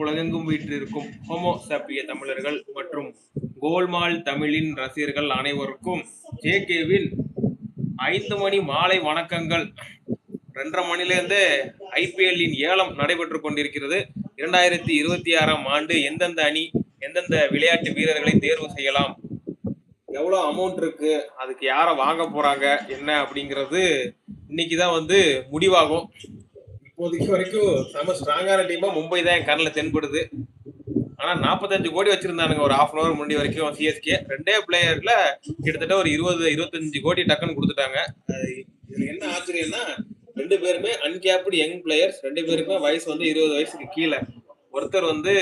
உலகெங்கும் வீற்றிருக்கும் ஹோமோ சாப்பிய தமிழர்கள் மற்றும் கோல்மால் தமிழின் ரசிகர்கள் அனைவருக்கும் ஜேகேவின் ஐந்து மணி மாலை வணக்கங்கள். ரெண்டரை மணிலேருந்து ஐபிஎல்லின் ஏலம் நடைபெற்று கொண்டிருக்கிறது. இரண்டாயிரத்தி இருபத்தி ஆறாம் ஆண்டு எந்தெந்த அணி எந்தெந்த விளையாட்டு வீரர்களை தேர்வு செய்யலாம் எவ்வளோ அமௌண்ட் இருக்கு அதுக்கு யாரை வாங்க போறாங்க என்ன அப்படிங்கிறது இன்னைக்கு தான் வந்து முடிவாகும். இப்போதைக்கு வரைக்கும் செம ஸ்ட்ராங்கான டீமா மும்பை தான் என் கண்ணில் தென்படுது. ஆனா நாற்பத்தஞ்சு கோடி வச்சிருந்தானுங்க ஒரு ஹாஃப் அன் அவர் முன்னாடி வரைக்கும் சிஎஸ்கே ரெண்டே பிளேயர்ல கிட்டத்தட்ட ஒரு இருபது இருபத்தஞ்சு கோடி டக்குன்னு கொடுத்துட்டாங்க. இதுல என்ன ஆச்சரியம்னா ரெண்டு பேருமே அன்கேப்டு யங் பிளேயர்ஸ் ரெண்டு பேருமே வயசு வந்து இருபது வயசுக்கு கீழே. ஒருத்தர் வந்து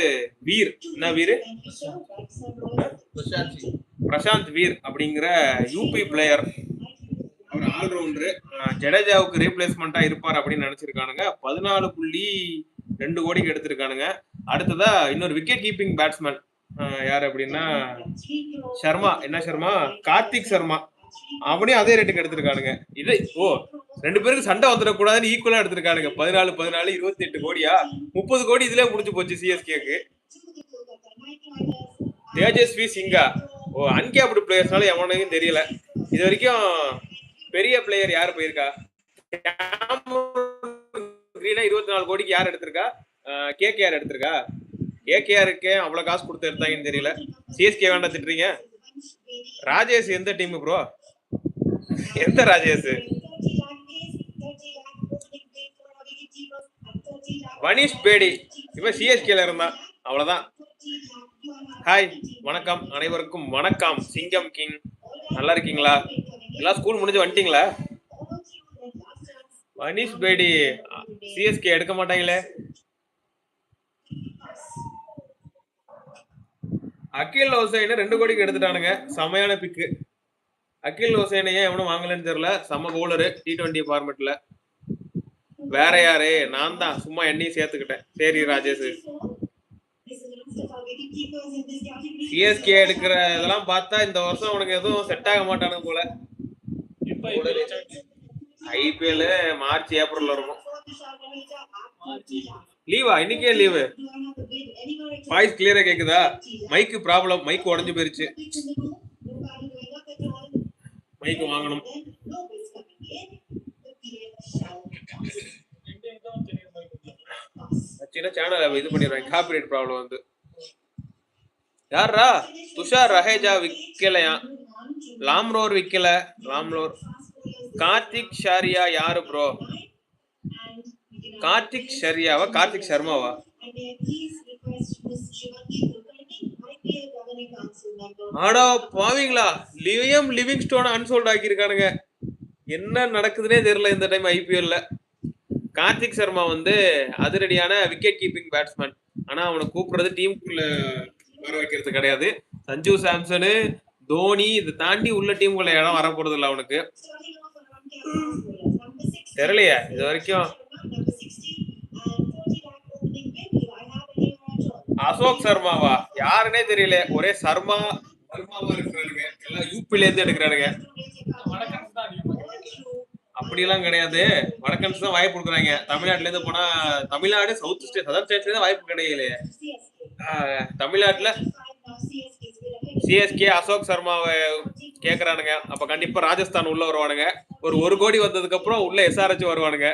வீர். என்ன வீர்? பிரசாந்த். வீர் அப்படிங்கிற யூபி பிளேயர் அவர் ஆல்ரவுண்டரு. ஜடேஜாவுக்கு ரீப்ளேஸ்மெண்டா இருப்பார் அப்படின்னு நினைச்சிருக்கானுங்க. பதினாலு புள்ளி ரெண்டு கோடிக்கு எடுத்திருக்கானுங்க. அடுத்ததா இன்னொரு விக்கெட் கீப்பிங் பேட்ஸ்மேன் யார் அப்படின்னா சர்மா என்ன சர்மா கார்த்திக் சர்மா அவனையும் அதே ரேட்டுக்கு எடுத்திருக்கானுங்க. இது ஓ ரெண்டு பேருக்கு சண்டை வந்துடக்கூடாதுன்னு ஈக்குவலா எடுத்திருக்கானுங்க. பதினாலு பதினாலு இருபத்தி எட்டு கோடியா? முப்பது கோடி இதுல முடிஞ்சு போச்சு சிஎஸ்கேக்கு தேஜஸ்வி சிங்கா. ஓ அன்கேப்டு பிளேயர்ஸ்னால எவனையும் தெரியல. இது வரைக்கும் பெரிய பிளேயர் யார் போயிருக்கா? கிரீனா இருபத்தி நாலு கோடிக்கு யார் எடுத்திருக்கா? கேகேஆர் எடுத்திருக்கா? கேகேஆருக்கு அவ்வளவு காசு கொடுத்து எடுத்தாங்கன்னு தெரியல. சிஎஸ்கே வேண்டாம் திட்டுறீங்க. ராஜேஷ் எந்த டீம் ப்ரோ எந்த ராஜேஷ்? வனிஷ் பேடி. இவன் சிஎஸ்கேல இருந்தான். அவ்வளவுதான். ஹாய் வணக்கம். அனைவருக்கும் வணக்கம். சிங்கம் கிங். நல்லா இருக்கீங்களா? எல்லாம் ஸ்கூல் முடிஞ்சு வந்துட்டீங்களா? மனிஷ் பேடி சிஎஸ்கே எடுக்க மாட்டாங்களே? அகில் ஹுசைன் ரெண்டு கோடிக்கு எடுத்துட்டானுங்க. செமையான பிக்கு அகில் ஹுசைனை ஏன் எவனும் வாங்கலன்னு தெரியல. செம பவுலரு டி ட்வெண்ட்டி ஃபார்மெட்ல வேற யாரு? நான் தான். சும்மா என்னையும் சேர்த்துக்கிட்டேன். சரி ராஜேஷ். சிஎஸ்கே எடுக்கிற இதெல்லாம் பார்த்தா இந்த வருஷம் உனக்கு எதுவும் செட் ஆக மாட்டானு போல. ஐபிஎல் மார்ச் ஏப்ரல்ல இருக்கும் லீவா? இன்னைக்கே லீவு. வாய்ஸ் கிளியரா கேக்குதா? மைக்கு ப்ராப்ளம் மைக் உடஞ்சு போயிருச்சு. மைக் வாங்கணும். சின்ன சேனல் இது பண்ணிடுவாங்க காப்பிரைட் ப்ராப்ளம் வந்து. யாரா துஷார் ரஹேஜா விக்கலையா? லாம்ரோர் விக்கல. லாம்ரோர். கார்த்திக் ஷாரியா யாரு ப்ரோ கார்த்திக் ஷரியாவா? கார்த்திக் சர்மாவா ஆடா பாவீங்களா? லிவியம் லிவிங் ஸ்டோன் அன்சோல்ட் ஆக்கியிருக்கானுங்க. என்ன நடக்குதுன்னே தெரியல இந்த டைம் ஐபிஎல்ல கார்த்திக் சர்மா வந்து அதிரடியான விக்கெட் கீப்பிங் பேட்ஸ்மேன் ஆனா அவனை கூப்பிடுறது டீமுக்குள்ள வர வைக்கிறது கிடையாது. சஞ்சு சாம்சனு தோனி இதை தாண்டி உள்ள டீமுக்குள்ள இடம் வரப்போறது இல்லை அவனுக்கு. தெரியலையே இது வரைக்கும். அசோக் சர்மாவா? யாருன்னே தெரியல ஒரே சர்மா சர்மாவா இருக்கிறாருங்க எல்லாம் யூபில இருந்து அப்படி அப்படியெல்லாம் கிடையாது. வடக்கன்ஸ் தான் வாய்ப்பு கொடுக்குறாங்க. தமிழ்நாட்டுல இருந்து போனா தமிழ்நாடு சவுத் ஸ்டேட் சதர் ஸ்டேட்ல தான் வாய்ப்பு கிடையாது தமிழ்நாட்டுல சிஎஸ்கே அசோக் சர்மாவை கேக்குறானுங்க. அப்ப கண்டிப்பா ராஜஸ்தான் உள்ள வருவானுங்க. ஒரு ஒரு கோடி வந்ததுக்கு அப்புறம் உள்ள எஸ்ஆர்ஹெச் வருவானுங்க.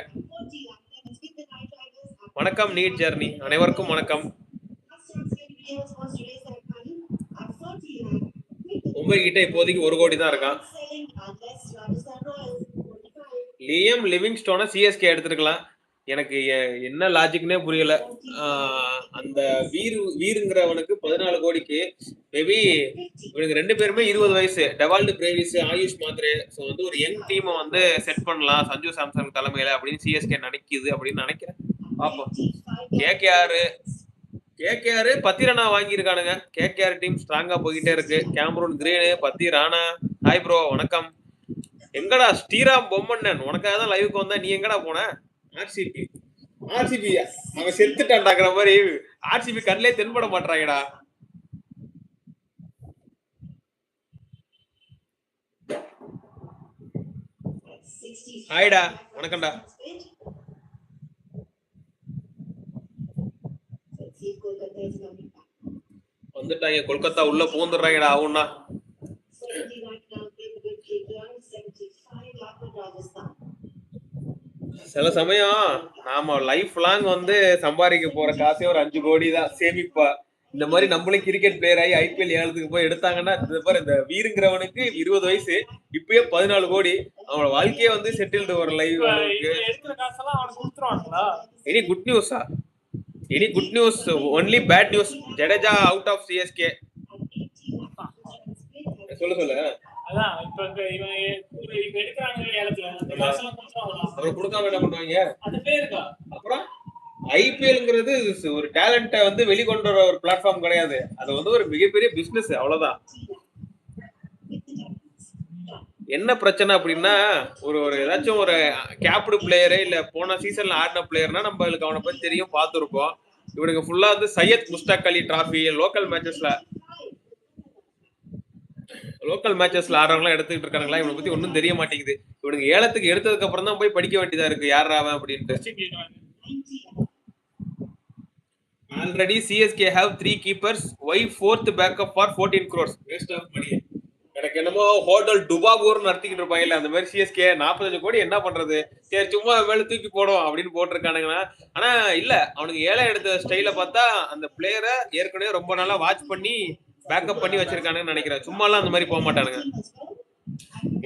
வணக்கம் நீட் ஜெர்னி. அனைவருக்கும் வணக்கம். மும்பை கிட்ட இப்போதைக்கு ஒரு கோடி தான் இருக்கான். லியம் லிவிங்ஸ்டோனை சிஎஸ்கே எடுத்துருக்கலாம். எனக்கு என்ன லாஜிக்னே புரியல. அந்த வீர் வீருங்கிறவனுக்கு பதினாலு கோடிக்கு மேபி இவனுக்கு ரெண்டு பேருமே இருபது வயசு. Dewald Brevis Ayush Mhatre so வந்து ஒரு யங் டீமை வந்து செட் பண்ணலாம். சஞ்சு சாம்சங் தலைமையில அப்படின்னு சிஎஸ்கே நினைக்குது அப்படின்னு நினைக்கிறேன். பார்ப்போம் கேகேஆர் கேகேஆர் பத்தி ரானா வாங்கியிருக்கானுங்க. கேகேஆர் டீம் ஸ்ட்ராங்கா போய்கிட்டே இருக்கு. கேமரூன் கிரீனு பத்தி ராணா. ஹாய் ப்ரோ வணக்கம். எங்கடா ஸ்ரீராம் பொம்மண்ணன்? உனக்காக தான் லைவுக்கு வந்தேன். நீ எங்கடா போன? ஆர்சிபி ஆர்சிபி அவன் செத்துட்டான்டாங்கிற மாதிரி ஆர்சிபி கண்ணிலே தென்பட மாட்டாங்கடா ஹாய்டா வணக்கம்டா. வந்துட்டாங்க கொல்கத்தா உள்ள பூந்துடுறாங்கடா ஆகும்னா 70 lakh now bid with KKR, 75 lakh with Rajasthan. சில சமயம் நாம லைஃப் லாங் வந்து சம்பாதிக்க போற காசே ஒரு அஞ்சு கோடி தான். சேமிப்பா. இந்த மாதிரி நம்மளே கிரிக்கெட் பிளேயர் ஆகி ஐபிஎல் ஏலத்துக்கு போய் எடுத்தாங்கன்னா இந்த பாரு இந்த வீருங்கிறவனுக்கு இருபது வயசு இப்பயே பதினாலு கோடி. அவனோட வாழ்க்கையே வந்து செட்டில்டு ஒரு live any good நியூஸா any good news only bad news Jadeja out of CSK சொல்லு சொல்லு. அதான் இப்ப இவன் இவன் இவன் எடுக்கிறாங்க ஏலத்துல அந்த காசெல்லாம் கொடுத்துருவாங்களா அப்புறம் கொடுக்காம என்ன பண்ணுவாங்க? அது பேருக்கா? அப்புறம் ஐபிஎல்ங்கிறது ஒரு டேலண்ட்டை வந்து வெளிக்கொண்டு வர ஒரு பிளாட்ஃபார்ம் கிடையாது. அது வந்து ஒரு மிகப்பெரிய பிசினஸ் அவ்வளவுதான். என்ன பிரச்சனை அப்படின்னா ஒரு ஒரு ஏதாச்சும் ஒரு கேப்டு பிளேயரு இல்ல போன சீசன்ல ஆடின பிளேயர்னா நம்மளுக்கு அவனை பத்தி தெரியும் பார்த்துருப்போம். இவனுக்கு ஃபுல்லா வந்து சையத் முஸ்டாக் அலி டிராஃபி லோக்கல் மேட்சஸ்ல லோக்கல் மேட்சஸ்ல ஆடுறவங்களாம் எடுத்துக்கிட்டு இருக்காங்களா இவனை பத்தி ஒன்றும் தெரிய மாட்டேங்குது. இவனுக்கு ஏலத்துக்கு எடுத்ததுக்கு அப்புறம் தான் போய் படிக்க வேண்டியதா இருக்கு. யார் அவன் அப்படின்ட்டு. Already CSK have three keepers why fourth backup for fourteen crores waste of money எனக்கு என்னமோ ஹோட்டல் டுபாகூர் நடத்திக்கிட்டு இருப்பாங்கல்ல அந்த மாதிரி சிஎஸ்கே நாற்பத்தஞ்சு கோடி என்ன பண்றது? சரி சும்மா வேலை தூக்கி போடும் அப்படின்னு போட்டிருக்கானுங்கன்னா ஆனா இல்ல அவனுக்கு ஏழை எடுத்த ஸ்டைல பார்த்தா அந்த பிளேயரை ஏற்கனவே ரொம்ப நாளா வாட்ச் பண்ணி பேக்கப் பண்ணி வச்சிருக்கானுங்கன்னு நினைக்கிறேன். சும்மாலாம் அந்த மாதிரி போக மாட்டானுங்க.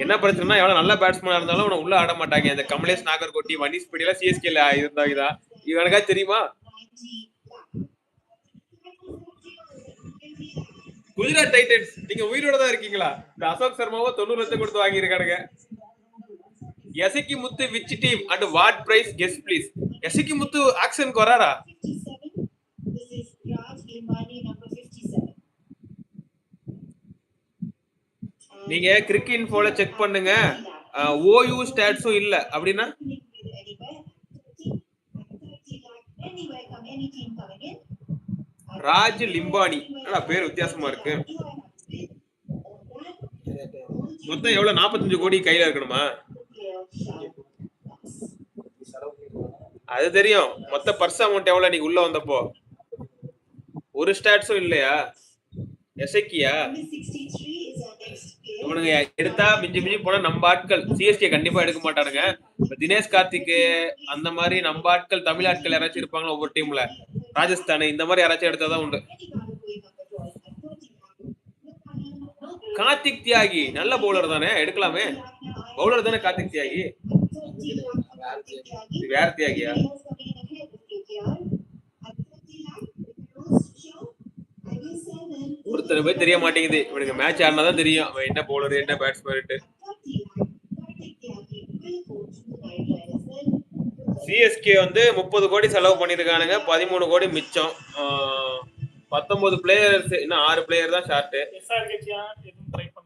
என்ன பிரச்சனைனா எவ்வளவு நல்ல பேட்ஸ்மேனா இருந்தாலும் அவனை உள்ள ஆட மாட்டாங்க. இந்த கமலேஷ் நாகர்கோட்டி வனிஸ் எல்லாம் சிஎஸ்கேல இருந்தா இதா? இவனுக்கா தெரியுமா? குஜராத் டைட்டன்ஸ் நீங்க உயிரோட தான் இருக்கீங்களா? இந்த அசோக் சர்மாவை தொண்ணூறு லட்சம் கொடுத்து வாங்கியிருக்கானுங்க. Esakki Muthu which team and what price guess please Esakki Muthu ஆக்ஷனுக்கு வராரா? நீங்க கிரிக் இன்ஃபோல செக் பண்ணுங்க. ஓயு ஸ்டாட்ஸும் இல்ல. அப்படின்னா? ராஜ் லிம்பானி. பேர் வித்தியாசமா இருக்கு? மொத்தம் எவ்வளவு? 45 கோடி கையில இருக்கணுமா? அது தெரியும். மொத்த பர்ஸ் அமௌண்ட் எவ்வளவு நீங்க உள்ள வந்தப்போ? ஒரு ஸ்டாட்ஸும் இல்லையா? எசக்கியா? இவனுங்க எடுத்தா மிஞ்சி மிஞ்சி போனா நம்ம ஆட்கள். சிஎஸ்கே கண்டிப்பா எடுக்க மாட்டானுங்க. தினேஷ் கார்த்திக் அந்த மாதிரி நம்ம ஆட்கள் தமிழ் ஆட்கள் யாராச்சும் இருப்பாங்களா ஒவ்வொரு டீம்ல ராஜஸ்தான் இந்த மாதிரி யாராச்சும் எடுத்தாதான் உண்டு. கார்த்திக் தியாகி நல்ல பவுலர் தானே? எடுக்கலாமே. பவுலர் தானே கார்த்திக் தியாகி? வேற தியாகியா? ஒருத்தர் போய் தெரிய மாட்டேங்குது. இவனுக்கு மேட்ச் ஆடினாதான் தெரியும். அவன் என்ன பவுலர் என்ன பேட்ஸ்மேன்ட்டு சிஎஸ்கே வந்து முப்பது கோடி செலவு பண்ணியிருக்கானுங்க. பதிமூணு கோடி மிச்சம். பத்தொன்பது பிளேயர்ஸ் இன்னும் ஆறு பிளேயர் தான் ஷார்ட்டு ட்ரை பண்ண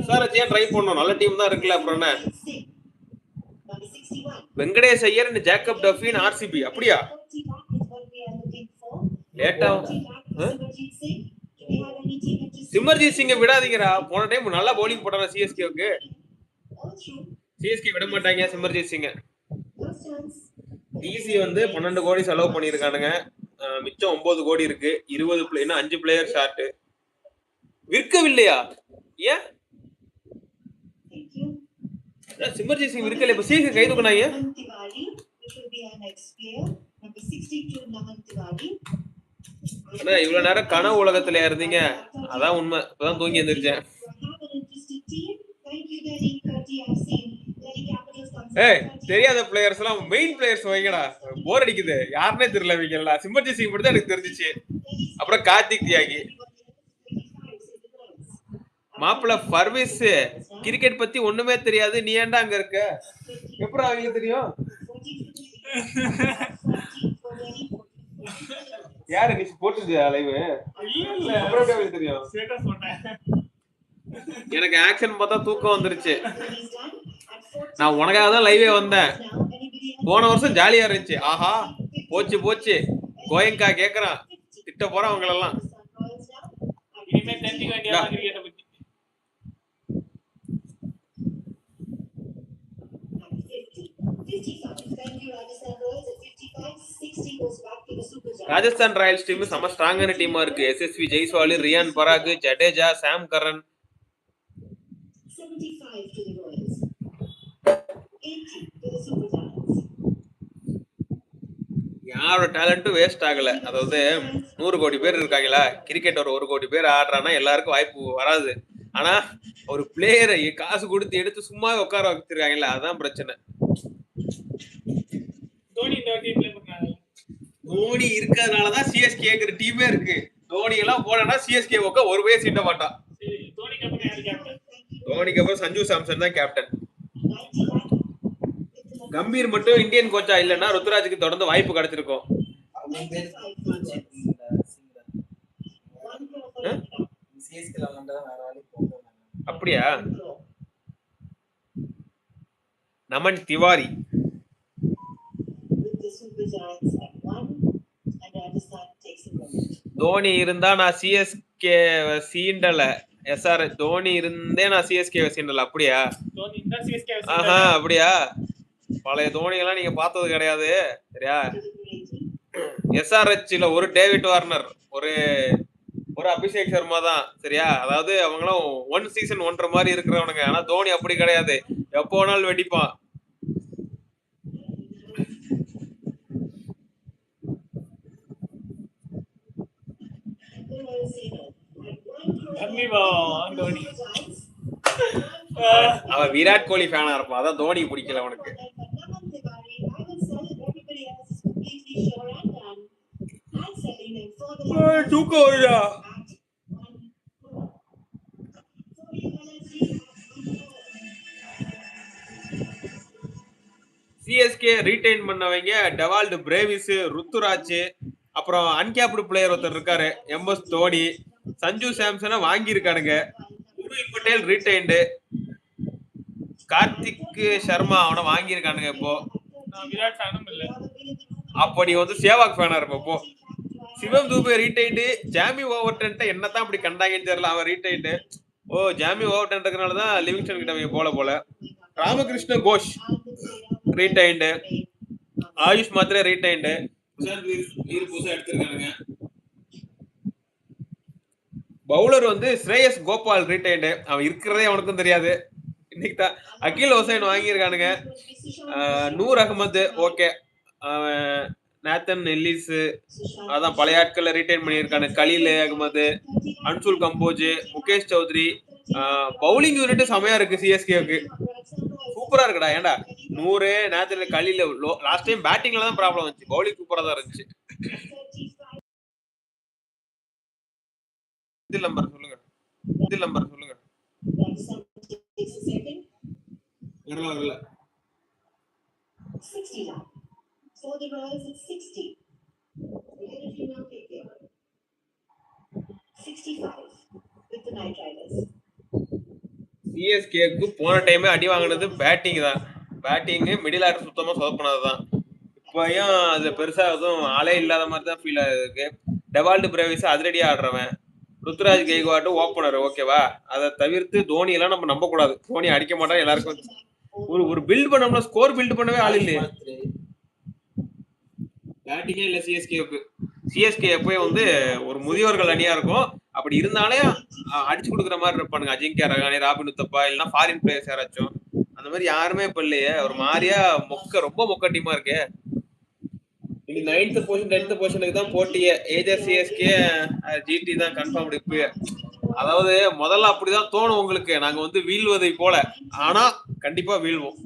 எஸ்ஆர்ஹெச் ஏன் ட்ரை பண்ணோம்? நல்ல டீம் தான் இருக்குல்ல அப்புறம் என்ன? Venkatesh Iyer Jacob Duffy RCB அப்படியா? லேட்டா சிமர்ஜித் சிங்கை விடாதீங்கடா. போன டைம் நல்லா பவுலிங் போட்டாங்க சிஎஸ்கேவுக்கு சிஎஸ்கே விட மாட்டாங்க சிமர்ஜித் சிங்க. டிசி வந்து பன்னெண்டு கோடி செலவு பண்ணியிருக்கானுங்க. மிச்சம் ஒன்பது கோடி இருக்கு. இருபது இன்னும் அஞ்சு பிளேயர் ஷார்ட் விற்கவில்லையா? ஏன்? சிமர்ஜித் சிங் விற்கல. இப்ப சிஎஸ்கே கை தூக்குனாங்க. Naman Tiwari, which will be our next player. Number 62, Naman Tiwari. ஆனா இவ்வளவு நேரம் கனவு உலகத்துல இருந்தீங்க அதான் உண்மை. இப்பதான் தூங்கி எந்திரிச்சேன். ஏய் தெரியாத பிளேயர்ஸ் எல்லாம் மெயின் பிளேயர்ஸ் வைங்கடா. போர் அடிக்குது. யாருன்னே தெரியல வைங்களா சிமர்ஜித் சிங் மட்டும் எனக்கு தெரிஞ்சிச்சு. அப்புறம் கார்த்திக் தியாகி. மாப்பிள்ள பர்வீஸ் கிரிக்கெட் பத்தி ஒண்ணுமே தெரியாது. நீ ஏன்டா அங்க இருக்க? எப்படி அவங்களுக்கு தெரியும்? யாரு நீ போட்டுருந்தியா லைவ் இல்ல தெரியும்? ஸ்டேட்டஸ் போட்டேன். எனக்கு ஆக்ஷன் பார்த்தா தூக்கம் வந்துருச்சு. நான் உனக்காக தான் லைவே வந்தேன். போன வருஷம் ஜாலியா இருந்துச்சு. ஆஹா போச்சு போச்சு. கோயங்கா கேக்குறான். திட்ட போறான் அவங்களெல்லாம். ராஜஸ்தான் ராயல்ஸ் டீம் செம ஸ்ட்ராங்கான டீமா இருக்கு. SSV Jaiswal Riyan Parag Jadeja Sam Curran யாரோட டேலண்ட்டும் வேஸ்ட் ஆகல. அதாவது நூறு கோடி பேர் இருக்காங்களா? கிரிக்கெட் ஒரு ஒரு கோடி பேர் ஆடுறான்னா எல்லாருக்கும் வாய்ப்பு வராது. ஆனா ஒரு பிளேயரை காசு கொடுத்து எடுத்து சும்மா உட்கார வச்சிருக்காங்கல்ல அதான் பிரச்சனை. தோனி இருக்கிறதுனாலதான் சிஎஸ்கேங்கிற டீமே இருக்கு. தோனி எல்லாம் போனா சிஎஸ்கே ஒக்க ஒரு வயசு சீட்ட மாட்டான். தோனிக்கு அப்புறம் கேப்டன் தோனிக்கு அப்புறம் சஞ்சு சாம்சன் தான் கேப்டன் கம்பீர் மட்டும் இந்தியன் கோச்சா இல்லைன்னா ருத்ராஜுக்கு தொடர்ந்து வாய்ப்பு கிடைச்சிருக்கும். அப்படியா? நமன் திவாரி. தோனி இருந்தா நான் சிஎஸ்கே சீண்டல. எஸ்ஆர் தோனி இருந்தே நான் சிஎஸ்கே சீண்டல. அப்படியா? ஆஹா அப்படியா? பழைய தோனியெல்லாம் நீங்க பார்த்தது கிடையாது. சரியா. எஸ்ஆர்ஹெச்ல ஒரு டேவிட் வார்னர் ஒரு ஒரு அபிஷேக் சர்மா தான். சரியா? அதாவது அவங்களும் ஒன் சீசன் ஒன்றரை மாதிரி இருக்கிறவனுங்க. ஆனா தோனி அப்படி கிடையாது. எப்போ வேணாலும் வெடிப்பான். கண்டிப்பா தோனி. அவன் விராட் கோலி ஃபேனா இருப்பான் அதான் தோனி பிடிக்கல அவனுக்கு ஏய், தூக்கம் வருதா? சிஎஸ்கே ரீடைன் பண்ணவங்க டெவால்டு பிரேவிஸ் ருத்துராஜ் அப்புறம் அன்கேப்டு பிளேயர் ஒருத்தர் இருக்காரு எம்எஸ் தோனி சஞ்சு சாம்சனை வாங்கியிருக்கானுங்க. உருவில் பட்டேல் ரீடைன்டு கார்த்திக் சர்மா அவனை வாங்கியிருக்கானுங்க இப்போ. நான் விராட் ஃபேனும் இல்லை அப்போ நீ வந்து சேவாக் ஃபேனா இருப்ப இப்போ சிவம் தூபே ரீடைன்டு ஜாமி ஓவர்டன்ட்ட என்னத்தான் அப்படி கண்டாங்கன்னு தெரியல அவன் ரீடைன்டு ஓ ஜாமி ஓவர்டன் இருக்கிறனால தான் லிவிங்ஸ்டன் கிட்ட அவங்க போல போல. ராமகிருஷ்ண கோஷ் ரீடைன்டு ஆயுஷ் மாத்திரே ரீடைன்டு வீர் புதுசா எடுத்திருக்கானுங்க. பவுலர் வந்து ஸ்ரேயஸ் கோபால் ரீடைன்டு அவன் இருக்கிறதே அவனுக்கும் தெரியாது. இன்னைக்கு தான் அகில் ஹுசைன் வாங்கியிருக்கானுங்க. நூர் அகமது ஓகே. அவன் நேத்தன் எல்லிஸ் அதான் பழைய ஆட்களை ரீடைன் பண்ணியிருக்கானு. கலீல் அகமது அன்சுல் கம்போஜ் முகேஷ் சௌத்ரி. பவுலிங் யூனிட் செமையா இருக்கு சிஎஸ்கேவுக்கு சூப்பரா இருக்குடா. ஏன்டா? நூறு நேத்துல கலியில லாஸ்ட் டைம் பேட்டிங்ல தான் ப்ராப்ளம் வந்துச்சு. பவுலிங் சூப்பரா தான் இருந்துச்சு. இது நம்பர் சொல்லுங்க இது நம்பர் சொல்லுங்க Rajasthan takes a second. வரல வரல 60 now. For the Royals, it's 60. Where did you now take care? 65 with the Night Riders. சிஎஸ்கேக்கு போன டைமே அடி வாங்கினது பேட்டிங் தான் பேட்டிங்கு மிடில் ஆர்டர் சுத்தமா சொதப்பினது தான் இப்பயும் அது பெருசா எதுவும் ஆளே இல்லாத மாதிரி தான் ஃபீல் ஆகுது டெவால்டு பிரேவிஸ் அதிரடியா ஆடுறவன் ருத்ராஜ் கெய்க்வாட் ஓப்பனர் ஓகேவா? அதை தவிர்த்து தோனி எல்லாம் நம்ம நம்ப கூடாது தோனி அடிக்க மாட்டா எல்லாருக்கும். ஒரு ஒரு பில்ட் பண்ணோம்னா ஸ்கோர் பில்ட் பண்ணவே ஆள் இல்லையே. பேட்டிங்கே இல்ல சிஎஸ்கேவுக்கு சிஎஸ்கே எப்பயும் வந்து ஒரு முதியோர்கள் அணியா இருக்கும். அப்படி இருந்தாலே அடிச்சு கொடுக்குற மாதிரி இருப்பானுங்க. அஜிங்கியா ரகானி ராபின் உத்தப்பா இல்லைன்னா ஃபாரின் பிளேயர்ஸ் யாராச்சும். அந்த மாதிரி யாருமே இப்ப இல்லையே. ஒரு மாதிரியா மொக்க ரொம்ப மொக்க டீமா இருக்கே. நீங்க நைன்த் பொசிஷன் டென்த் பொசிஷனுக்கு தான் போட்டியே. ஏஜர் சிஎஸ்கே ஜிடி தான் கன்ஃபார்ம் இப்ப அதாவது முதல்ல அப்படிதான் தோணும் உங்களுக்கு. நாங்க வந்து வீழ்வதை போல. ஆனா கண்டிப்பா வீழ்வோம்.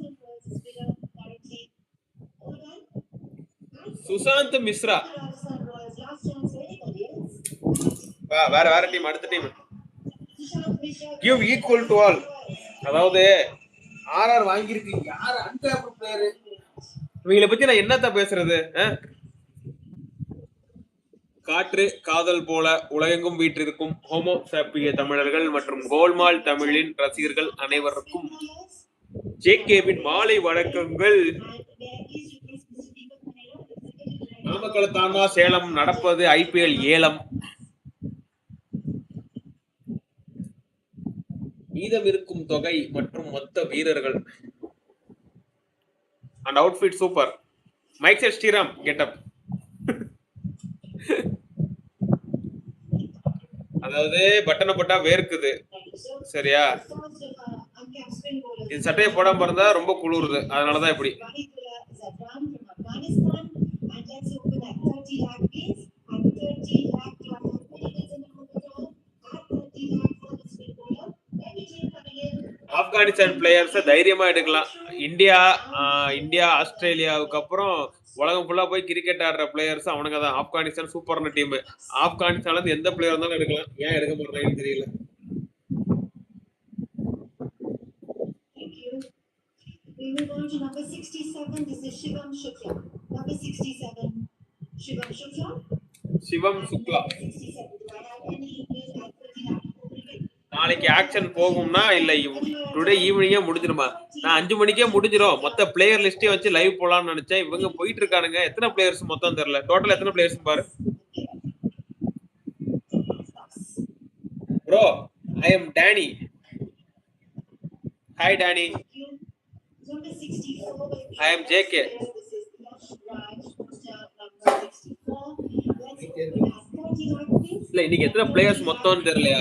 சுசாந்த் மிஸ்ரா. வேற வேற டீம் அடுத்த team give equal to all அதாவது ஆர்ஆர் வாங்கியிருக்கு. யார் அன்டேபிள் பிளேயர் இவங்களை பத்தி நான் என்னத்த பேசுறது? காற்று காதல் போல உலகெங்கும் வீற்றிருக்கும் ஹோமோ சாப்பிய தமிழர்கள் மற்றும் கோல்மால் தமிழின் ரசிகர்கள் அனைவருக்கும் ஜே கேவின் மாலை வணக்கங்கள். நாமக்கல் தாண்டா சேலம் நடப்பது ஐபிஎல் ஏலம். மீதம் இருக்கும் தொகை மற்றும் மொத்த வீரர்கள். And outfit super mike Sriram getup அதாவது பட்டனை போட்டா வேர்க்குது சரியா இந்த சட்டையை போடாம இருந்தா ரொம்ப குளிருது அதனாலதான் இப்படி and 30 lakh ஆப்கானிஸ்தான் பிளேயர்ஸை தைரியமா எடுக்கலாம் இந்தியா இந்தியா ஆஸ்திரேலியாவுக்கு அப்புறம் உலகம் ஃபுல்லா போய் கிரிக்கெட் ஆடுற பிளேயர்ஸ் அவனுங்க தான் ஆப்கானிஸ்தான் சூப்பரான டீம் ஆப்கானிஸ்தான்ல இருந்து எந்த பிளேயர் இருந்தாலும் எடுக்கலாம் ஏன் எடுக்க மாட்டாங்கன்னு தெரியல Thank you. We move on to number 67. This is Shivam Shukla. Number 67. Shivam Shukla. சிவம் சுக்லா நாளைக்கு ஆக்ஷன் போகும்னா இல்ல டுடே ஈவினிங்கே முடிஞ்சிருமா நான் அஞ்சு மணிக்கே முடிஞ்சிரும் மொத்த பிளேயர் லிஸ்டே வச்சு லைவ் போலாம்னு நினைச்சேன் இவங்க போயிட்டு இருக்கானுங்க எத்தனை பிளேயர்ஸ் மொத்தம் தெரியல டோட்டல் எத்தனை பிளேயர்ஸ் பாரு bro I am Danny hi Danny Number 64 will be. I am JK. This is Yash Raj, poster number 64. Let's open at 30 lakh, please. இல்ல இன்னைக்கு எத்தனை பிளேயர்ஸ் மொத்தம்னு தெரியலையா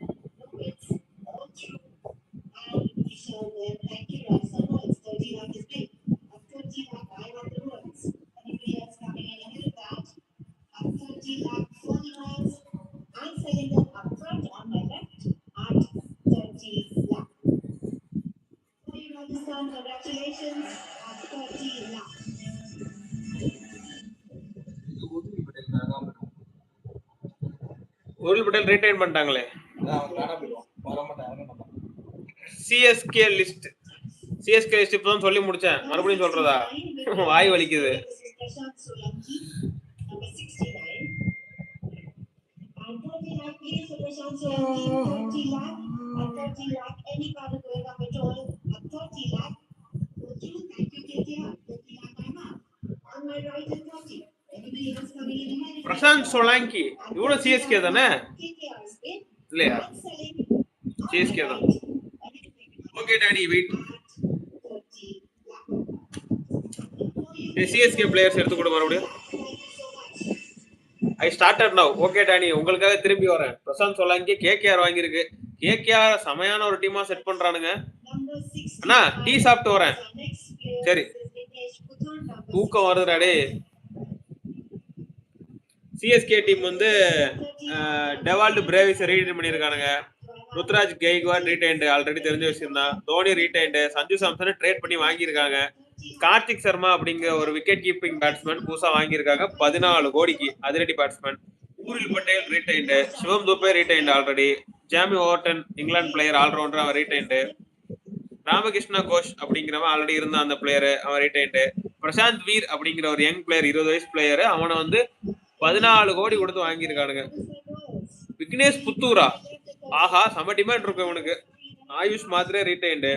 ரீடைன் பண்ணிட்டாங்களே சிஎஸ்கே லிஸ்ட் சிஎஸ்கே லிஸ்ட் இப்பதான் சொல்லி முடிச்சேன் மறுபடியும் சொல்றதா வாய் வலிக்குது This is Prashant Solanki, number 69. And 30 lakh, please, for Prashant Solanki, 30 lakh. At 30 lakh, any card going up at all, at 30 lakh. Thank you, thank you, KKR. 30 lakh, I'm up. On my right is 30. Prashanth Solanki இவனும் CSK தானே. இல்லையா. CSK தான். Okay daddy wait CSK players எடுத்து கொடு மறுபடியும் I started now okay Danny உங்களுக்காக திரும்பி வரேன் பிரசாந்த் சோலாங்கி கேகேஆர் வாங்கியிருக்கு கேகேஆர் செமையான ஒரு டீமா செட் பண்றானுங்க அண்ணா டீ சாப்பிட்டு வரேன் சரி. தூக்கம் வருதுடா டே சிஎஸ்கே டீம் வந்து டெவால்டு பிரேவிஸ் ரீடைன் பண்ணியிருக்கானுங்க. ருத்ராஜ் கெய்க்வாட் ரீடைன்டு ஆல்ரெடி தெரிஞ்ச விஷயம் தான் தோனி ரீடைன்டு சஞ்சு சாம்சன் ட்ரேட் பண்ணி வாங்கியிருக்காங்க. கார்த்திக் சர்மா அப்படிங்கிற ஒரு விக்கெட் கீப்பிங் பேட்ஸ்மேன் புதுசாக வாங்கியிருக்காங்க. பதினாலு கோடிக்கு அதிரடி batsman Urvil Patel retained Shivam Dube retained already Jamie Overton England player allrounder அவன் ரீடைன்டு ராமகிருஷ்ணா கோஷ் அப்படிங்கிறவன் ஆல்ரெடி இருந்தான் அந்த பிளேயர் அவன் ரீடைன்டு பிரசாந்த் வீர் அப்படிங்கிற ஒரு யங் பிளேயர் இருபது வயசு பிளேயர் அவனை வந்து பதினாலு கோடி கொடுத்து வாங்கியிருக்கானுங்க. விக்னேஷ் புத்தூரா? ஆஹா செம டிமாண்ட் இருக்கும் இவனுக்கு. ஆயுஷ் மாத்திரே ரீடைன்டு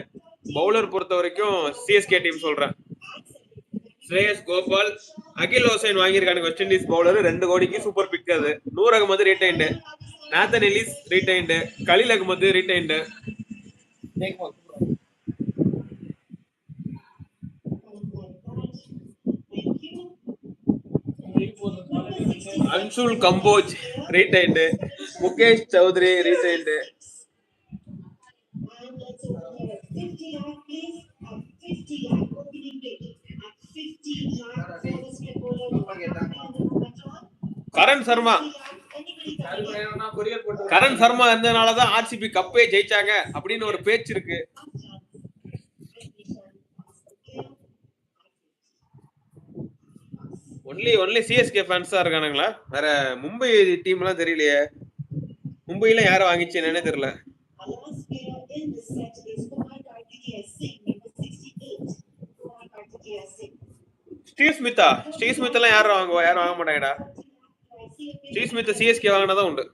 பவுலர் பொறுத்த வரைக்கும் சிஎஸ்கே டீம் சொல்றேன். ஸ்ரேயஸ் கோபால் அகில் ஹோசைன் வாங்கியிருக்கானுங்க வெஸ்ட் இண்டீஸ் பவுலர் ரெண்டு கோடிக்கு சூப்பர் பிக் அது. Noor Ahmad retained Nathan Ellis retained Khaleel Ahmed retained கேட்குமா கூப்பிடுறான் Anshul Kamboj retained Mukesh Choudhary retained And let's open here at 50 lakh, please. At 50 lakh, opening bid. At 50 lakh, for Mukesh Choudhary bowler. Karn Sharma. Karn Sharma இருந்ததுனாலதான் RCB கப்பே ஜெயிச்சாங்க அப்படின்னு ஒரு பேச்சு இருக்கு. Only only CSK ஃபேன்ஸா இருக்கானுங்களா? வேற Mumbai team எல்லாம் தெரியலையே. மும்பையில யாரை வாங்கிச்சு என்னன்னே தெரியல. Our last player in this set is Kumar Kartikeya Singh, number 68. Kumar Kartikeya Singh. Steve ஸ்மித்தா Steve Smith எல்லாம் யாரும் வாங்குவா? யாரும் வாங்க மாட்டாங்கடா. ஸ்டீவ் ஸ்மித் சிஎஸ்கே வாங்கினதான் உண்டு.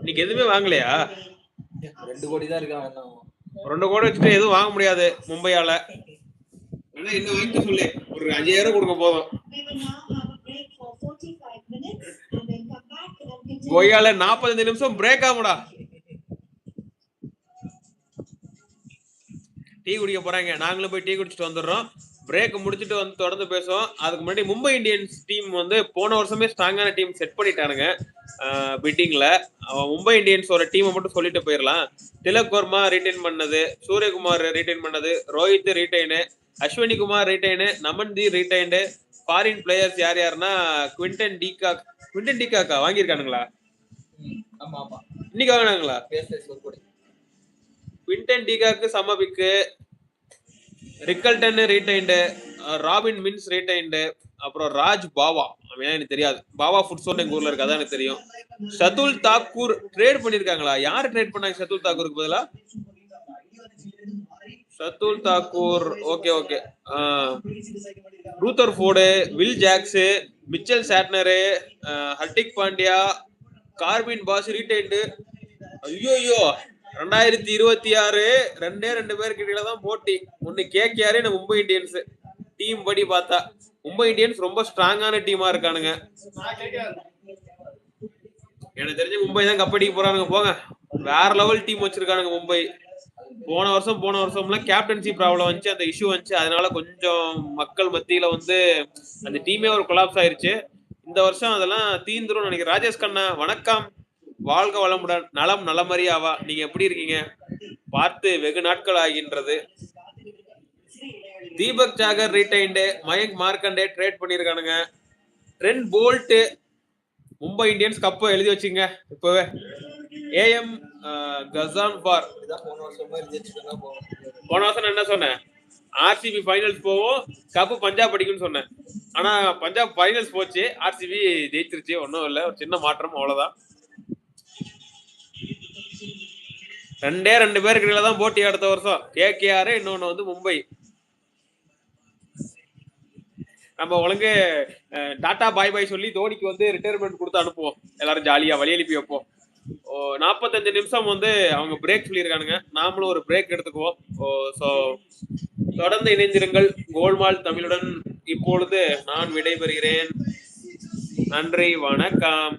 இன்னைக்கு எதுவுமே வாங்கலையா? ரெண்டு கோடி தான் இருக்கான் வேணாம் ரெண்டு கோடி வச்சுட்டு எதுவும் வாங்க முடியாது மும்பையால. ஆனா என்ன வாங்கிட்டு சொல்லு ஒரு அஞ்சாயிரம் கொடுக்க போதும். கொய்யால நாற்பத்தஞ்சு நிமிஷம் பிரேக் ஆகும்டா. டீ குடிக்க போறாங்க. நாங்களும் போய் டீ குடிச்சிட்டு வந்துடுறோம். பிரேக் முடிச்சுட்டு வந்து தொடர்ந்து பேசுவோம். அதுக்கு முன்னாடி மும்பை இந்தியன்ஸ் டீம் வந்து போன வருஷமே ஸ்ட்ராங்கான டீம் செட் பண்ணிட்டானுங்க. பிட்டிங்ல மும்பை இந்தியன்ஸோட டீமை மட்டும் சொல்லிட்டு போயிடலாம் திலக் வர்மா ரீட்டைன் பண்ணது சூரியகுமார் ரீட்டைன் பண்ணது Rohit retain Ashwani Kumar retain Naman Dhir retained foreign players யார் யாருன்னா குவிண்டன் டிகாக் குவிண்டன் டிகாக்கா வாங்கியிருக்கானுங்களா? இன்னைக்கு வாங்கினாங்களா? குவிண்டன் டிகாக்கு சம pick Rickelton retained Robin Minz retained அப்புறம் ராஜ் பாவா. அப்படின்னா எனக்கு தெரியாது. பாவா ஃபுட் சோன் எங்கள் ஊரில் இருக்கு அதான் எனக்கு தெரியும். சதுல் தாக்கூர் ட்ரேட் பண்ணியிருக்காங்களா யார் ட்ரேட் பண்ணாங்க சதுல் தாக்கூருக்கு பதிலா? Shardul Thakur okay okay Rutherford Will Jacks Mitchell Santner Hardik Pandya Corbin Bosch retained ஐயோ ஐயோ ரெண்டாயிரத்தி இருபத்தி ஆறு ரெண்டே ரெண்டு பேருக்கு இடையில தான் போட்டி. ஒன்னு கேகேஆர் இன்னும் மும்பை இந்தியன்ஸ். டீம் படி பார்த்தா. மும்பை இந்தியன்ஸ் ரொம்ப ஸ்ட்ராங்கான டீமா இருக்கானுங்க. எனக்கு தெரிஞ்சு மும்பை தான் கப்படிக்கு போறானுங்க. போங்க. வேற லெவல் டீம் வச்சிருக்கானுங்க மும்பை. போன வருஷம் போன வருஷம்லாம் கேப்டன்சி ப்ராப்ளம் வந்துச்சு. அந்த இஷ்யூ வந்துச்சு. அதனால கொஞ்சம் மக்கள் மத்தியில வந்து அந்த டீமே ஒரு கொலாப்ஸ் ஆயிருச்சு. இந்த வருஷம் அதெல்லாம் தீந்துரும் நினைக்கிறேன். ராஜேஷ் கண்ணா வணக்கம். வாழ்க வளமுடன் நலம் நலமறியாவா நீங்க எப்படி இருக்கீங்க? பார்த்து வெகு நாட்கள் ஆகின்றது. தீபக் ஜாகர் ரீடைன்டு மயங்க் மார்க்கண்டே ட்ரேட் பண்ணியிருக்கானுங்க ட்ரெண்ட் போல்ட்டு மும்பை இந்தியன்ஸ் கப்பை எழுதி வச்சுங்க இப்பவே. ஏஎம் கசான் பார். இதுதான் போன போன வருஷம் என்ன சொன்னேன்? ஆர்சிபி ஃபைனல்ஸ் போவோம் கப்பு பஞ்சாப் அடிக்கும்னு சொன்னேன். ஆனா பஞ்சாப் ஃபைனல்ஸ் போச்சு ஆர்சிபி ஜெயிச்சிருச்சு ஒன்றும் இல்லை ஒரு சின்ன மாற்றம் அவ்வளோதான் ரெண்டே ரெண்டு பேருக்கு இடையில தான் போட்டி அடுத்த வருஷம். கேகேஆர் இன்னொன்னு வந்து மும்பை. நம்ம ஒழுங்கு டாட்டா டாடா பாய் பாய் சொல்லி தோனிக்கு வந்து ரிட்டையர்மெண்ட் கொடுத்து அனுப்புவோம். எல்லாரும் ஜாலியா வழி அனுப்பி வைப்போம். ஓ நாற்பத்தஞ்சு நிமிஷம் வந்து அவங்க பிரேக் சொல்லியிருக்கானுங்க. நாமளும் ஒரு பிரேக் எடுத்துக்குவோம். ஓ ஸோ தொடர்ந்து இணைந்திருங்கள். கோல்மால் தமிழுடன் இப்பொழுது நான் விடைபெறுகிறேன். நன்றி வணக்கம்.